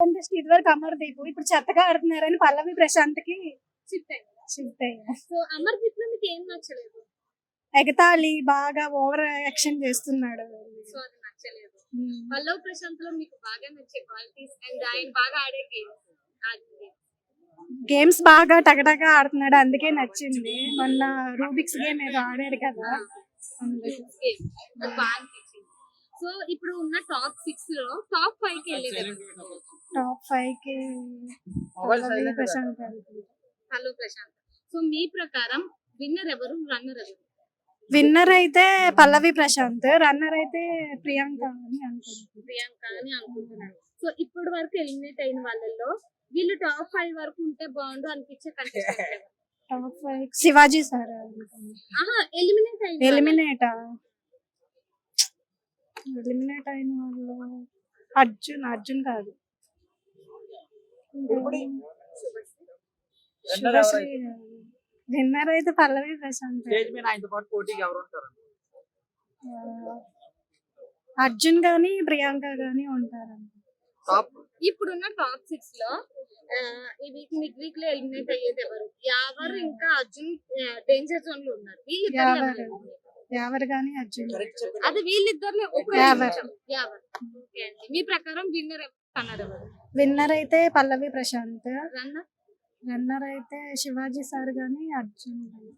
Contest ఇదివరకు అమర్దీప్ ఇప్పుడు చెత్తగా ఆడుతున్నారని పల్లవి ప్రశాంత్కి షిఫ్ట్ అయ్యింది షిఫ్ట్ అయ్యారు. సో అమర్దీప్లో మీకు ఏం నచ్చలేదు? ఎగతాళి బాగా ఓవర్ యాక్షన్ చేస్తున్నాడు. సో అది నచ్చలేదు. ఉమ్. పల్లవ్ ప్రశాంత్లో మీకు బాగా నచ్చే క్వాలిటీస్ అండ్ ఆయన బాగా ఆడే గేమ్స్ గేమ్స్ బాగా టగటగా ఆడుతున్నాడు. అందుకే నచ్చింది. మొన్న రూబిక్స్ గేమ్ ఏదో ఆడాడు కదా. అందుకే. గేమ్ అది బాగా అనిపించింది సో ఇప్పుడు ఉన్న టాప్ సిక్స్లో టాప్ ఫైవ్కి వెళ్ళేది ఫైవ్కి ప్రశాంత్. పల్లవ్ ప్రశాంత్. సో మీ ప్రకారం విన్నర్ ఎవరు? రన్నర్ ఎవరు? విన్నర్ అయితే పల్లవి ప్రశాంత్ రన్నర్ అయితే ప్రియాంక అని అనుకుంటున్నాను. ప్రియాంక అని అనుకుంటున్నాను. సో ఇప్పటి వరకు ఎలిమినేట్ అయిన వాళ్ళల్లో వీళ్ళు టాప్ ఫైవ్ వరకు ఉంటే బాగుండు అనిపించే contestant top five Shivaji sir ఆహా ఎలిమినేట్ అయిన ఎలిమినేట్? ఎలిమినేట్ అయిన వాళ్ళు అర్జున్ అర్జున్ కాదు. విన్నర్ అయితే పల్లవి ప్రశాంత్. స్టేజ్ మీద ఆయనతో పాటు పోటీకి ఎవరు ఉంటారు? ఆ, అర్జున్ గాని ప్రియాంక గాని ఉంటారు టాప్ ఇప్పుడున్న టాప్ సిక్స్లో ఈ వీక్ మిడ్ వీక్లో ఎలిమినేట్ అయ్యేది ఎవరు? యావర్ ఇంకా అర్జున్ డేంజర్ జోన్లో ఉన్నారు? వీళ్ళిద్దరు యావర్. ఎవరు గాని అర్జున్ అది వీళ్ళిద్దరు యావర్. యావర్. ఓకే అండి. మీ ప్రకారం విన్నర్ విన్నర్ అయితే పల్లవి ప్రశాంత్. రన్నర్ అయితే శివాజీ సార్ గాని అర్జున్ గాని.